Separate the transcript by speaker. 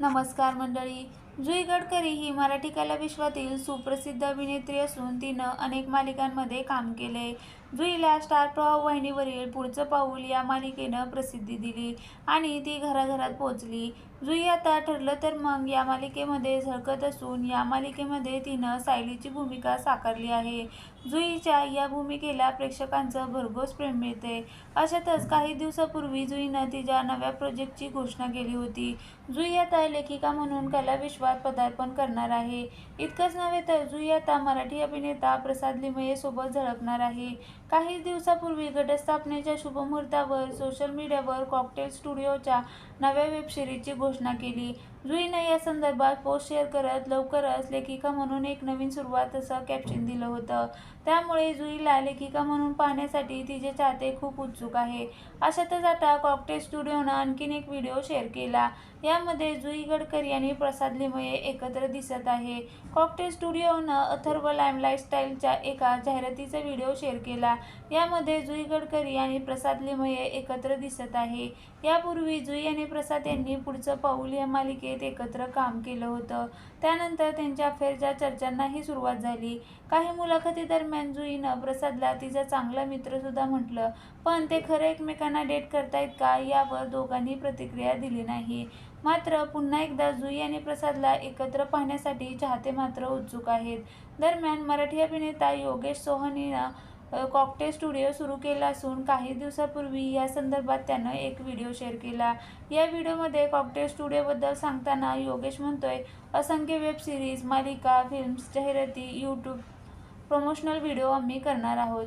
Speaker 1: नमस्कार मंडळी. जुई गडकरी ही मराठी कलाविश्वातील सुप्रसिद्ध अभिनेत्री असून तिनं अनेक मालिकांमध्ये काम केले. जुईला स्टार प्रवाह वाहिनीवरील पुढचं पाऊल या मालिकेनं प्रसिद्धी दिली आणि ती घराघरात पोहोचली. जुई आता ठरलं तर मग या मालिकेमध्ये झळकत असून या मालिकेमध्ये तिनं सायलीची भूमिका साकारली आहे. जुईच्या या भूमिकेला प्रेक्षकांचं भरघोस प्रेम मिळते. अशातच काही दिवसापूर्वी जुईनं तिच्या नव्या प्रोजेक्टची घोषणा केली होती. जुई आता लेखिका म्हणून कलाविश्वात पदार्पण करणार आहे. इतकंच नव्हे तर जुई आता मराठी अभिनेता प्रसाद लिमये सोबत झळकणार आहे. काही दिवसापूर्वी घटस्थापनेच्या शुभमुहूर्तावर सोशल मीडियावर कॉकटेल स्टुडिओच्या नव्या वेबसिरीजची घोषणा केली. जुईनं या संदर्भात पोस्ट शेअर करत लवकरच लेखिका म्हणून एक नवीन सुरुवात असं कॅप्शन दिलं होतं. त्यामुळे जुईला लेखिका म्हणून पाहण्यासाठी तिचे चाहते खूप उत्सुक आहे. अशातच आता कॉकटेल स्टुडिओनं आणखीन एक व्हिडिओ शेअर केला. यामध्ये जुई गडकरी आणि प्रसाद लिमये एकत्र दिसत आहे. कॉकटेल स्टुडिओनं अथर्व लाईमलाईट स्टाईलच्या एका जाहिरातीचा व्हिडिओ शेअर केला. यामध्ये जुई गडकरी आणि प्रसाद लिमये एकत्र दिसत आहे. यापूर्वी जुई आणि प्रसाद यांनी पुढचं पाऊल या मालिकेत एकत्र काम केलं होतं. त्यानंतर त्यांच्या अफेअरच्या चर्चांनाही सुरुवात झाली. काही मुलाखतीदरम्यान जुईनं प्रसादला तिचा चांगला मित्रसुद्धा म्हटलं पण ते खरं एकमेकांना डेट करतायत का? यावर दोघांनी प्रतिक्रिया दिली नाही. मात्र पुन्हा एकदा जुई आणि प्रसादला एकत्र पाहण्यासाठी चाहते मात्र उत्सुक आहेत. दरम्यान मराठी अभिनेता योगेश सोहनीनं कॉकटेल स्टुडिओ सुरू केला असून काही दिवसापूर्वी या संदर्भात त्यानं एक व्हिडिओ शेअर केला. या व्हिडिओमध्ये कॉकटेल स्टुडिओबद्दल सांगताना योगेश म्हणतोय असंख्य वेब सिरीज मालिका फिल्म्स जाहिराती यूट्यूब प्रमोशनल व्हिडिओ आम्ही करणार आहोत.